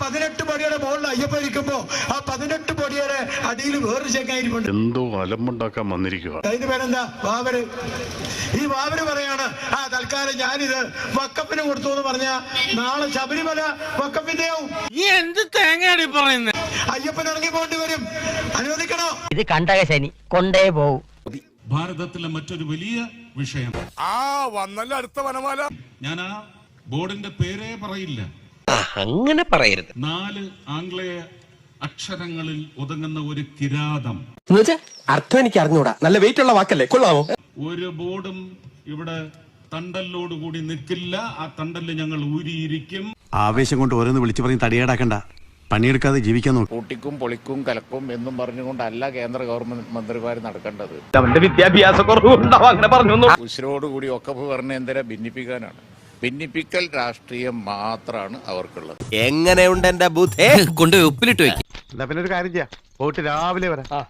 പതിനെട്ട് പൊടിയുടെ മുകളിൽ അയ്യപ്പ ഇരിക്കുമ്പോ ആ പതിനെട്ട് പൊടിയുടെ അടിയിൽ വേറൊരു ചെങ്ങായിരിപ്പുണ്ട് എന്തോ അലമ്പുണ്ടാക്കാൻ വന്നിരിക്കുക അതിന് പേരെന്താ? വാവര്. ഈ വാവര് പറയാണ് ആ തൽക്കാലം ഞാനിത് വക്കപ്പിന് കൊടുത്തു എന്ന് പറഞ്ഞ നാളെ ശബരിമല വക്കപ്പിന്റെ ആവും. ഈ എന്ത് തേങ്ങയാടി പറയുന്നത് അയ്യപ്പൻ ഇറങ്ങി പോകേണ്ടി വരും. അനുവദിക്കണോ? ഇത് കണ്ടക ശനി കൊണ്ടേ പോവും. ഭാരതത്തിലെ മറ്റൊരു വലിയ വിഷയം. ആ വന്നല്ല അടുത്ത വനമാല. ഞാൻ ആ ബോർഡിന്റെ പേരേ പറയില്ല. അങ്ങനെ പറയരുത്. നാല് ആംഗ്ലേയ അക്ഷരങ്ങളിൽ ഒതുങ്ങുന്ന ഒരു കിരാതം. അർത്ഥം എനിക്ക് അറിഞ്ഞൂടാ. നല്ല വെയിറ്റ് ഉള്ള വാക്കല്ലേ? കൊള്ളാമോ ഒരു ബോർഡും ഇവിടെ തണ്ടല്ലോട് കൂടി നിൽക്കില്ല. ആ തണ്ടൽ ഞങ്ങൾ ഊരിയിരിക്കും. ആവേശം കൊണ്ട് ഓരോന്ന് വിളിച്ചു പറഞ്ഞ് തടിയേടാക്കണ്ട. പണിയെടുക്കാതെ ജീവിക്കാൻ നോക്കും. കൂട്ടിക്കും പൊളിക്കും കലക്കും എന്നും പറഞ്ഞുകൊണ്ടല്ല കേന്ദ്ര ഗവൺമെന്റ് മന്ത്രിമാർ നടക്കേണ്ടത്. അവന്റെ വിദ്യാഭ്യാസ കുറവുണ്ടാവും അങ്ങനെ പറഞ്ഞു ഉശിരോടുകൂടി ഒക്കെ പറഞ്ഞ എന്തിനാ ഭിന്നിപ്പിക്കാനാണ്? ഭിന്നിപ്പിക്കൽ രാഷ്ട്രീയം മാത്രമാണ് അവർക്കുള്ളത്. എങ്ങനെയുണ്ട് എന്റെ ബുദ്ധേ? കൊണ്ടുപോയി ഉപ്പിലിട്ട് വെക്കും. എന്നാ പിന്നെ ഒരു കാര്യം ചെയ്യാം. പോയിട്ട് രാവിലെ വരാം.